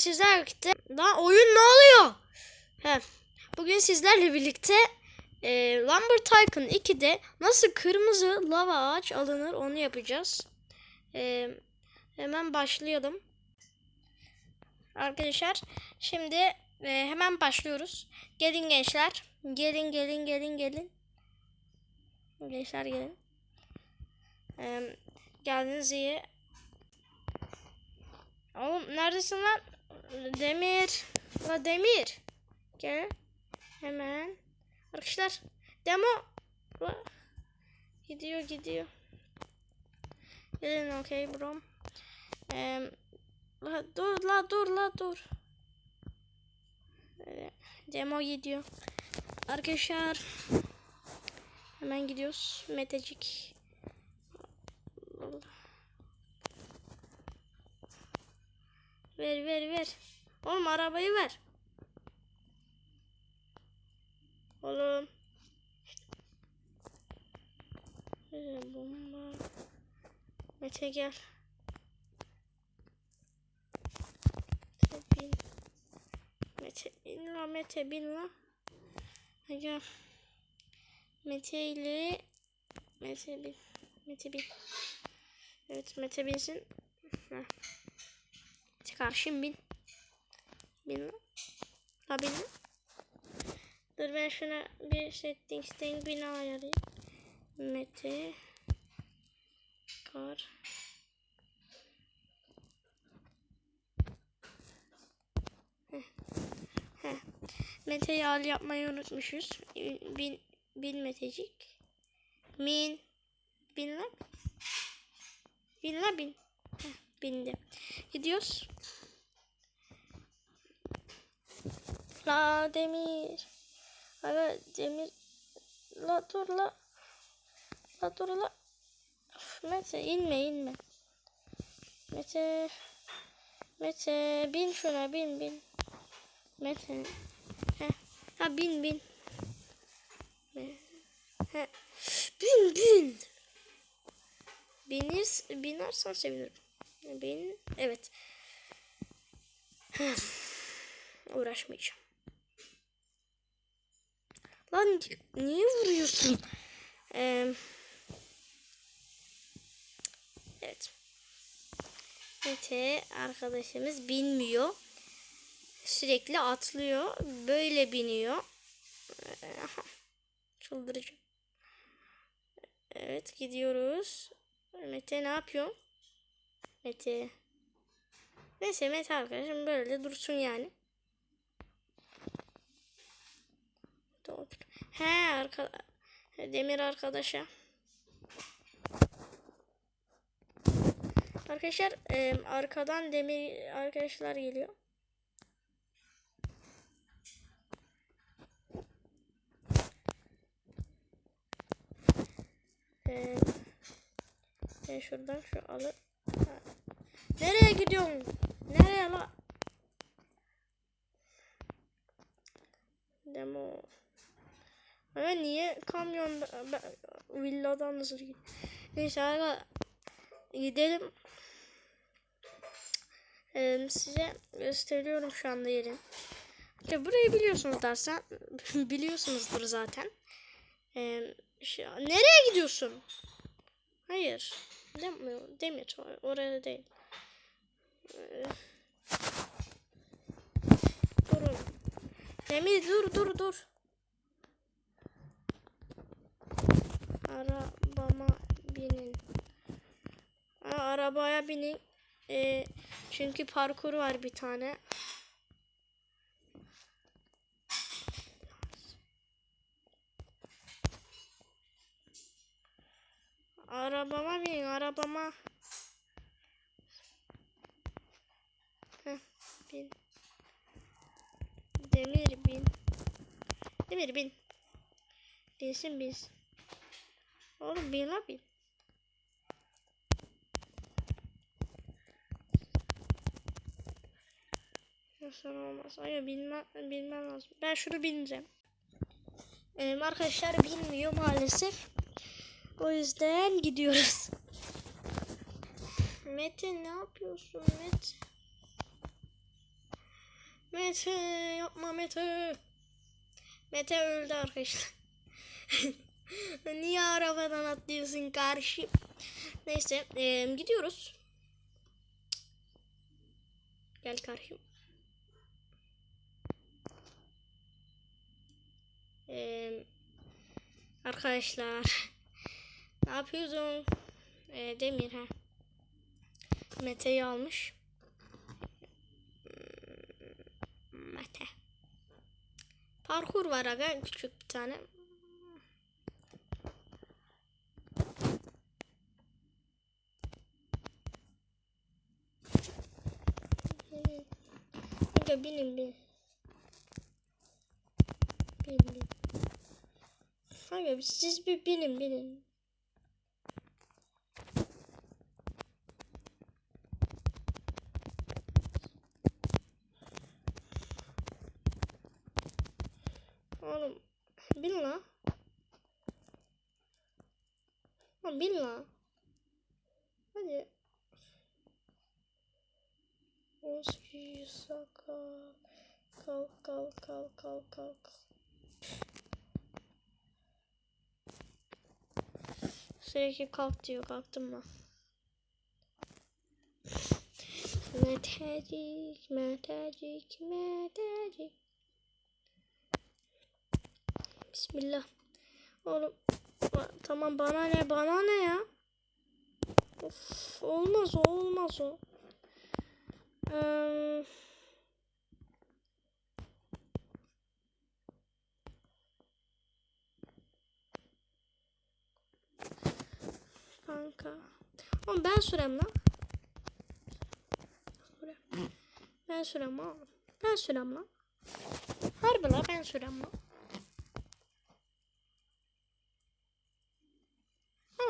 Sizlerle birlikte... Lan oyun ne oluyor? He. Bugün sizlerle birlikte e, Lumber Tycoon 2'de nasıl kırmızı lava ağaç alınır onu yapacağız. E, hemen başlayalım. Arkadaşlar şimdi e, hemen başlıyoruz. Gelin gençler. Gelin gelin gelin gelin. Gençler gelin. E, geldiniz iyi. Oğlum neredesin lan? Demir. La Demir. Gel. Hemen. Arkadaşlar. Demo. Gidiyor gidiyor. Gelin okey bro. Ee, la, dur la dur la dur. Demo gidiyor. Arkadaşlar. Hemen gidiyoruz. Metecik. Allah. Ver ver ver. Oğlum arabayı ver. Oğlum. Bomba. Mete gel. Mete bin. Mete bin la Mete bin la. Gel. Mete ile Mete bin. Mete bin. Evet Mete binsin. Heh. Karşım bin. Bin. Ha bin. Dur ben şuna bir settings'ten bina ayarlayayım. Mete. Kar. Heh. Heh. Mete yağlı yapmayı unutmuşuz. Bin, bin metecik. Min. Bin lan. Bin lan bin. Bindi. Gidiyoruz. La demir. Aga demir. La dur la. La dur la. Of, Mete inme inme. Mete. Mete bin şuna bin bin. Mete. Heh. Ha bin bin. Heh. Bin bin. Binir, binersen sevinirim. Bin. Evet. Uğraşmayacağım. Lan niye vuruyorsun? Ee, evet. Mete arkadaşımız binmiyor. Sürekli atlıyor. Böyle biniyor. Ee, Çıldıracağım. Evet gidiyoruz. Mete ne yapıyor? Mete. Neyse Mete arkadaşım böyle dursun yani. He arka Demir arkadaşa. Arkadaşlar e, arkadan demir arkadaşlar geliyor. E, ben şuradan şu alıp. Nereye gidiyorsun? Nereye la? Demo. Ama niye kamyon villadan nasıl? Neyse gidelim. Ee, size gösteriyorum şu anda yerin. Ya burayı biliyorsunuz dersen biliyorsunuzdur zaten. Ee, şey, nereye gidiyorsun? Hayır. Demiyor. Demir. Oraya değil. Durun. Demir dur dur dur. Arabama binin. Aa, arabaya binin. Ee, çünkü parkur var bir tane. Arabama binin arabama. Heh, bin. Demir bin. Demir bin. Binsin binsin. Oğlum bin la bin. Nasıl olmaz? Hayır bilmem, bilmem lazım. Ben şunu bineceğim. Ee, arkadaşlar bilmiyor maalesef. O yüzden gidiyoruz. Mete ne yapıyorsun Mete? Mete yapma Mete. Mete öldü arkadaşlar. Niye arabadan atlıyorsun karşı? Neyse eee, gidiyoruz. Gel karşım. Eee, arkadaşlar ne yapıyordun? Eee, Demir ha. Mete'yi almış. Mete. Parkur var aga küçük bir tane. Aga binin bin. Bin bin. Aga siz bir binin binin. Oğlum bin la. Lan bin la. Hadi. Oski saka. Kalk kalk kalk kalk. Sürekli kalk diyor kalktım mı? Metecik, metecik, metecik. Bismillah. Oğlum ba- tamam bana ne bana ne ya? Of, olmaz o olmaz o. Eee, kanka. Oğlum ben sürem lan. Ben sürem lan. Ben sürem lan. Harbi la ben sürem lan. Ama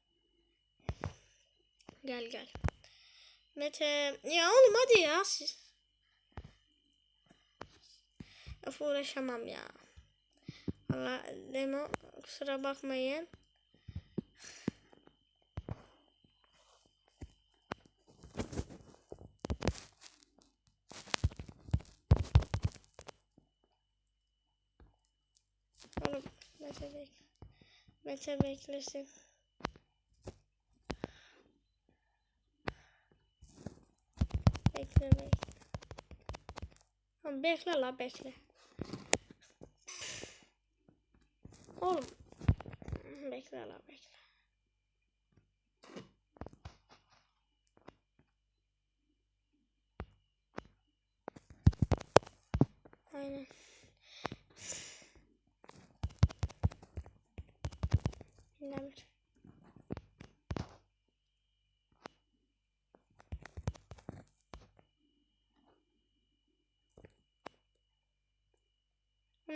Gel gel. Mete ya oğlum hadi ya siz. Of uğraşamam ya. Allah demo kusura bakmayın. Oğlum Mete bek. Mete beklesin. Bekle bekle. Tamam, bekle la bekle. Oğlum. Bekle la bekle. Aynen. Demir.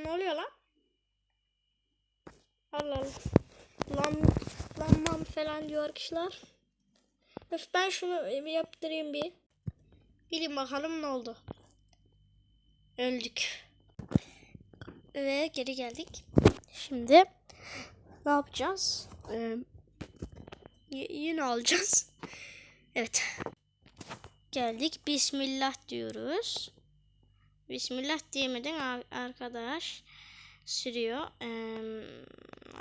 Ne oluyor lan? Allah Allah. Lan, lanmam falan diyor arkadaşlar. Öf ben şunu bir yaptırayım bir. Bilin bakalım ne oldu. Öldük. Ve geri geldik. Şimdi ne yapacağız? Ee, yine alacağız. Evet. Geldik. Bismillah diyoruz. Bismillah diyemeden arkadaş sürüyor. Ee,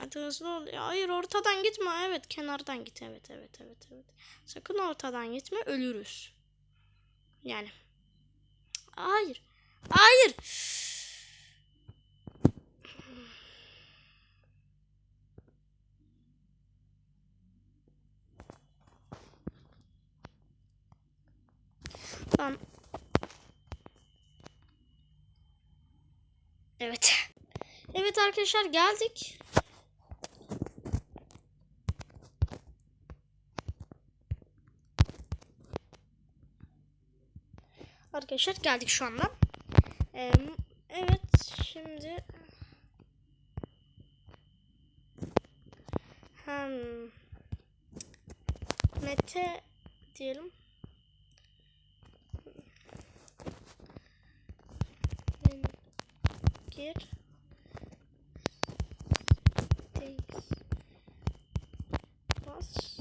hadi hızlı ol. Hayır ortadan gitme. Evet kenardan git. Evet evet evet evet. Sakın ortadan gitme ölürüz. Yani. Hayır. Hayır. Lan. Evet. Evet arkadaşlar geldik. Arkadaşlar geldik şu anda. Ee, evet Şimdi Hmm. Mete diyelim. Gir. Değil. Bas.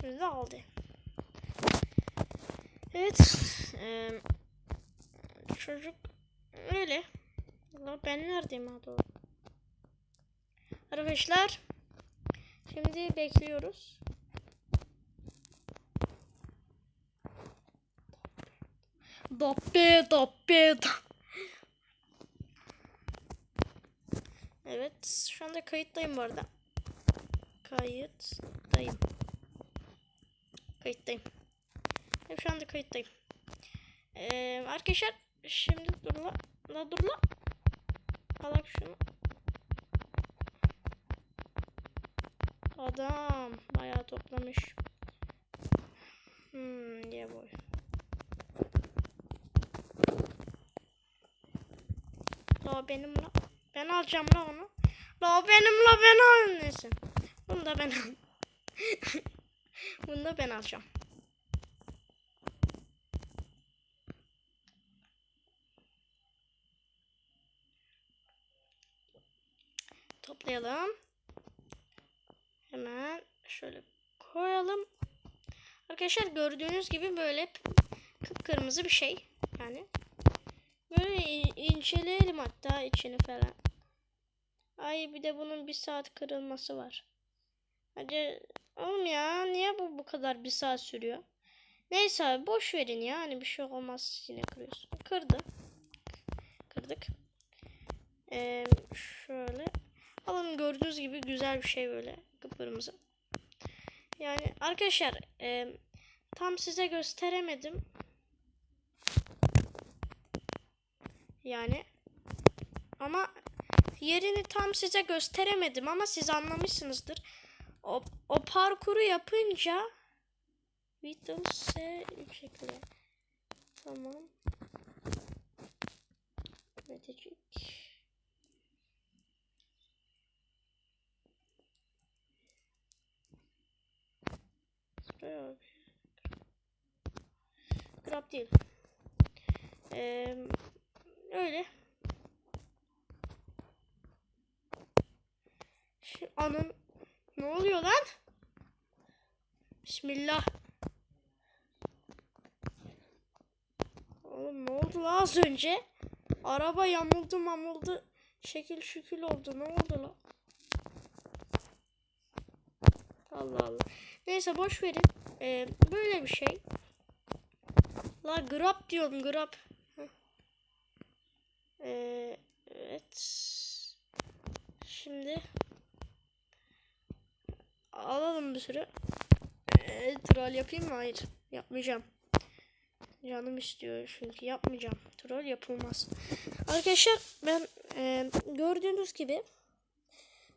Şimdi aldı. Evet. eee, çocuk öyle. Ben neredeyim ha. Arkadaşlar. Şimdi bekliyoruz. Dabbe da. Evet şu anda kayıttayım bu arada. Kayıttayım. Kayıttayım. Evet, şu anda kayıttayım. Ee, arkadaşlar şimdi dur la. La dur la. Alak şunu. Adam bayağı toplamış. Hmm, yeah boy. La benim la. Ben alacağım la onu. La benim la ben al. Neyse. Bunu da ben al. Bunu da ben alacağım. Toplayalım. Hemen şöyle koyalım. Arkadaşlar gördüğünüz gibi böyle kıpkırmızı bir şey. Yani böyle in- inceleyelim hatta içini falan. Ay bir de bunun bir saat kırılması var. Hadi oğlum ya niye bu bu kadar bir saat sürüyor? Neyse abi boş verin ya hani bir şey olmaz yine kırıyorsun. Kırdı. Kırdık. Ee, şöyle. Alın gördüğünüz gibi güzel bir şey böyle kıpkırmızı. Yani arkadaşlar e, tam size gösteremedim. Yani ama yerini tam size gösteremedim ama siz anlamışsınızdır. O, o parkuru yapınca Windows S şekli. Tamam. Metecik. Bak. Grab değil. Ee, öyle. Şu anın ne oluyor lan? Bismillah. Oğlum ne oldu la az önce? Araba yamuldu mamuldu. Şekil şükül oldu. Ne oldu la? Allah Allah. Neyse boş verin. Ee, böyle bir şey. La grab diyorum grab. Ee, evet. Şimdi alalım bir sürü. Ee, troll yapayım mı? Hayır. Yapmayacağım. Canım istiyor çünkü yapmayacağım. Troll yapılmaz. Arkadaşlar ben e, gördüğünüz gibi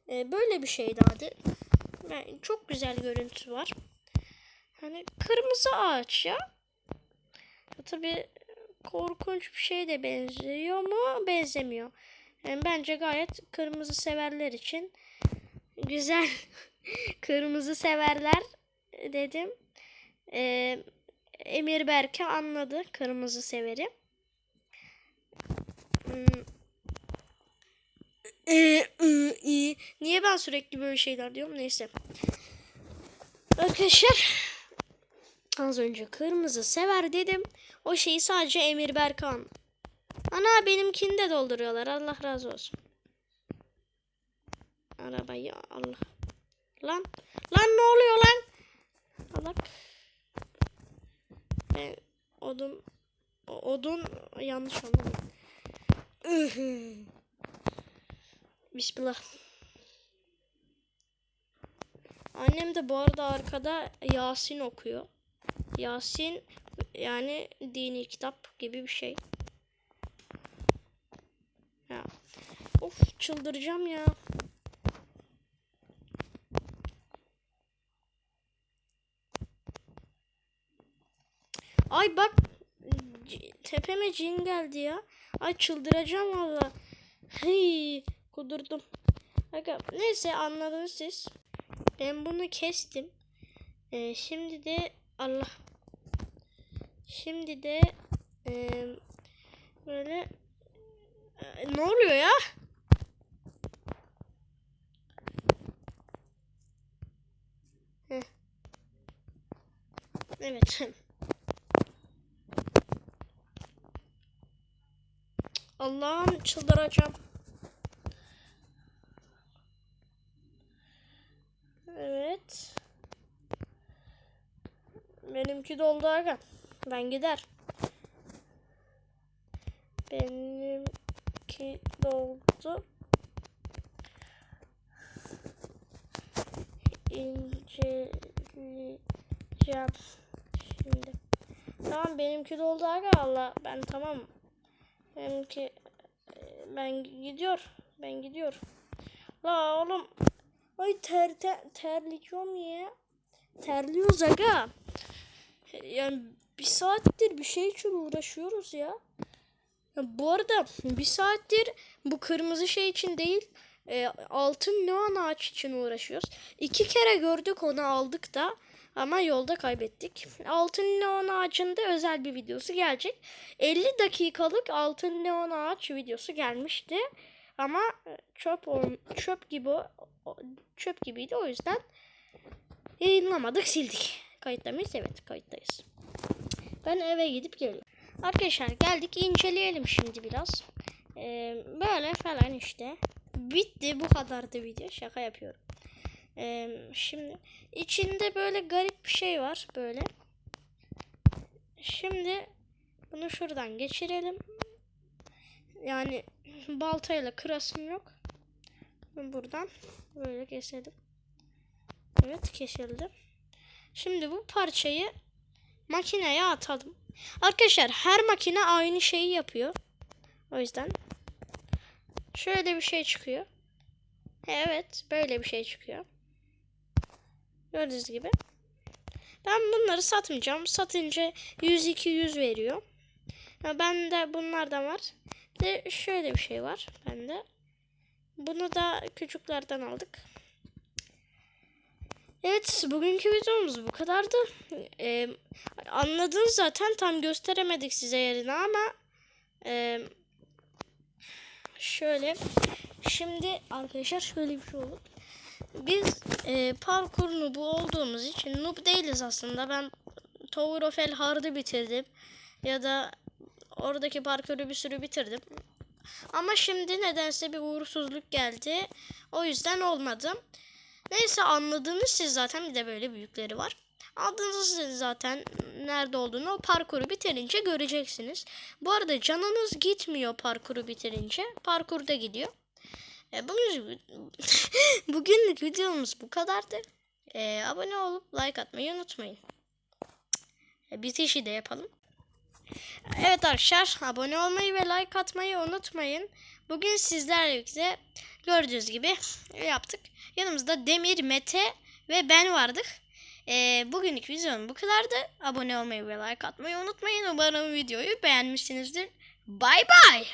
e, böyle bir şeydi adı. Yani çok güzel görüntüsü var. Hani kırmızı ağaç ya. Tabi korkunç bir şey de benziyor mu? Benzemiyor. Yani bence gayet kırmızı severler için güzel. kırmızı severler dedim. Ee, Emir Berke anladı kırmızı severi. Hmm. İ. Niye ben sürekli böyle şeyler diyorum? Neyse. Arkadaşlar az önce kırmızı sever dedim. O şeyi sadece Emir Berkan. Ana benimkini de dolduruyorlar. Allah razı olsun. Arabayı Allah. Lan. Lan ne oluyor lan? Allah. E, odun. Odun yanlış anladım. Bismillah. Annem de bu arada arkada Yasin okuyor. Yasin yani dini kitap gibi bir şey. Ya. Of çıldıracağım ya. Ay bak tepeme cin geldi ya. Ay çıldıracağım valla. Hey, kudurdum. Aga, neyse anladınız siz. Ben bunu kestim. Ee, şimdi de Allah. Şimdi de ee, böyle Ee, ne oluyor ya? Heh. Evet. Allah'ım çıldıracağım. Evet. Benimki doldu aga. Ben gider. Benimki doldu. İnceleyeceğim şimdi. Tamam benimki doldu aga Allah. Ben tamam. Benimki e, ben gidiyor. Ben gidiyor. La oğlum. Ay ter, ter terleyeceğim ya. Terliyoruz aga. Yani bir saattir bir şey için uğraşıyoruz. Ya bu arada bir saattir bu kırmızı şey için değil e, altın neon ağaç için uğraşıyoruz. İki kere gördük onu aldık da ama yolda kaybettik. Altın neon ağacında özel bir videosu gelecek. 50 dakikalık altın neon ağaç videosu gelmişti. Ama çöp çöp gibi çöp gibiydi o yüzden yayınlamadık sildik. Kayıtta? Evet kayıttayız. Ben eve gidip geliyorum. Arkadaşlar geldik inceleyelim şimdi biraz. Ee, böyle falan işte. Bitti bu kadardı video. Şaka yapıyorum. Ee, şimdi içinde böyle garip bir şey var böyle. Şimdi bunu şuradan geçirelim. Yani baltayla kırasım yok. Buradan böyle keselim. Evet kesildi. Şimdi bu parçayı makineye atalım. Arkadaşlar her makine aynı şeyi yapıyor. O yüzden şöyle bir şey çıkıyor. Evet böyle bir şey çıkıyor. Gördüğünüz gibi. Ben bunları satmayacağım. Satınca 100-200 veriyor. Ya bende bunlardan var. Bir De şöyle bir şey var bende. Bunu da küçüklerden aldık. Evet bugünkü videomuz bu kadardı. Ee, anladınız zaten tam gösteremedik size yerini ama e, şöyle şimdi arkadaşlar şöyle bir şey oldu. Biz e, parkur noobu olduğumuz için noob değiliz aslında. Ben Tower of El Hard'ı bitirdim. Ya da oradaki parkuru bir sürü bitirdim. Ama şimdi nedense bir uğursuzluk geldi. O yüzden olmadı. Neyse anladınız siz zaten bir de böyle büyükleri var. Anladınız siz zaten nerede olduğunu o parkuru bitirince göreceksiniz. Bu arada canınız gitmiyor parkuru bitirince. Parkurda gidiyor. E, bugün, bugünlük videomuz bu kadardı. E, abone olup like atmayı unutmayın. E, bitişi de yapalım. Evet arkadaşlar abone olmayı ve like atmayı unutmayın. Bugün sizlerle birlikte gördüğünüz gibi yaptık. Yanımızda Demir, Mete ve ben vardık. Ee, bugünlük videom bu kadardı. Abone olmayı ve like atmayı unutmayın. Umarım videoyu beğenmişsinizdir. Bay bay.